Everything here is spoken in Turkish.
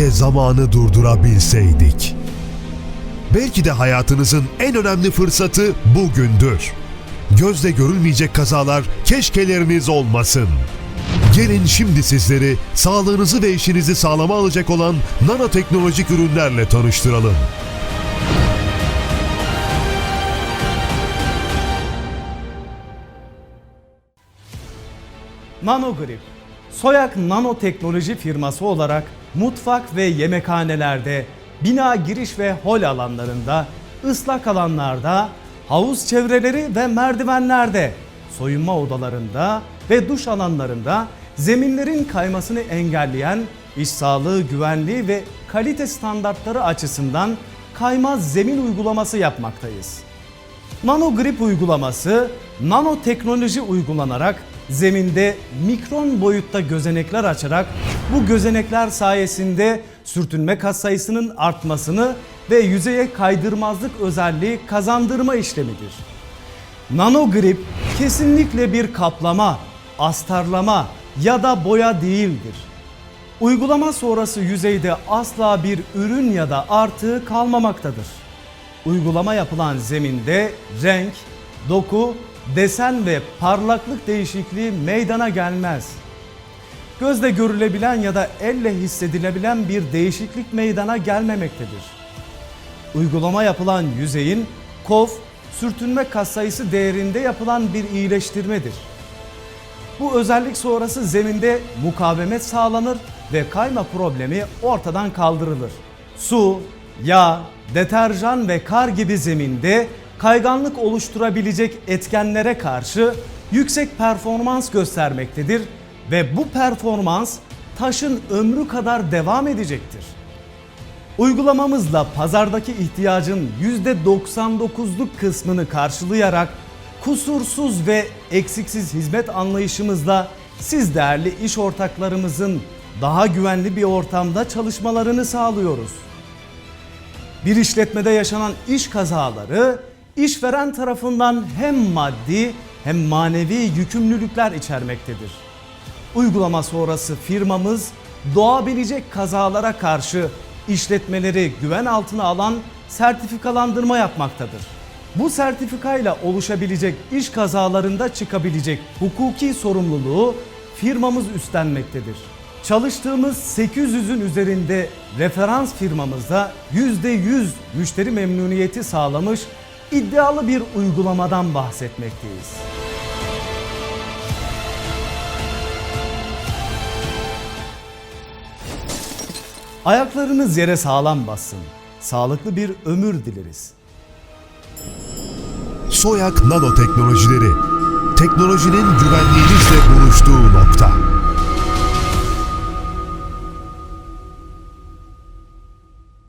Keşke zamanı durdurabilseydik. Belki de hayatınızın en önemli fırsatı bugündür. Gözle görülmeyecek kazalar keşkeleriniz olmasın. Gelin şimdi sizleri sağlığınızı ve işinizi sağlama alacak olan nanoteknolojik ürünlerle tanıştıralım. Nanogrip, Soyak nanoteknoloji firması olarak mutfak ve yemekhanelerde, bina giriş ve hol alanlarında, ıslak alanlarda, havuz çevreleri ve merdivenlerde, soyunma odalarında ve duş alanlarında zeminlerin kaymasını engelleyen iş sağlığı, güvenliği ve kalite standartları açısından kaymaz zemin uygulaması yapmaktayız. Nanogrip uygulaması nanoteknoloji uygulanarak zeminde mikron boyutta gözenekler açarak bu gözenekler sayesinde sürtünme katsayısının artmasını ve yüzeye kaydırmazlık özelliği kazandırma işlemidir. Nanogrip kesinlikle bir kaplama, astarlama ya da boya değildir. Uygulama sonrası yüzeyde asla bir ürün ya da artığı kalmamaktadır. Uygulama yapılan zeminde renk, doku, desen ve parlaklık değişikliği meydana gelmez. Gözle görülebilen ya da elle hissedilebilen bir değişiklik meydana gelmemektedir. Uygulama yapılan yüzeyin kof, sürtünme katsayısı değerinde yapılan bir iyileştirmedir. Bu özellik sonrası zeminde mukavemet sağlanır ve kayma problemi ortadan kaldırılır. Su, yağ, deterjan ve kar gibi zeminde kayganlık oluşturabilecek etkenlere karşı yüksek performans göstermektedir ve bu performans taşın ömrü kadar devam edecektir. Uygulamamızla pazardaki ihtiyacın %99'luk kısmını karşılayarak kusursuz ve eksiksiz hizmet anlayışımızla siz değerli iş ortaklarımızın daha güvenli bir ortamda çalışmalarını sağlıyoruz. Bir işletmede yaşanan iş kazaları işveren tarafından hem maddi hem manevi yükümlülükler içermektedir. Uygulama sonrası firmamız doğabilecek kazalara karşı işletmeleri güven altına alan sertifikalandırma yapmaktadır. Bu sertifikayla oluşabilecek iş kazalarında çıkabilecek hukuki sorumluluğu firmamız üstlenmektedir. Çalıştığımız 800'ün üzerinde referans firmamızda %100 müşteri memnuniyeti sağlamış iddialı bir uygulamadan bahsetmekteyiz. Ayaklarınız yere sağlam bassın. Sağlıklı bir ömür dileriz. Soyak Nanoteknolojileri. Teknolojinin güvenliğinizle buluştuğu nokta.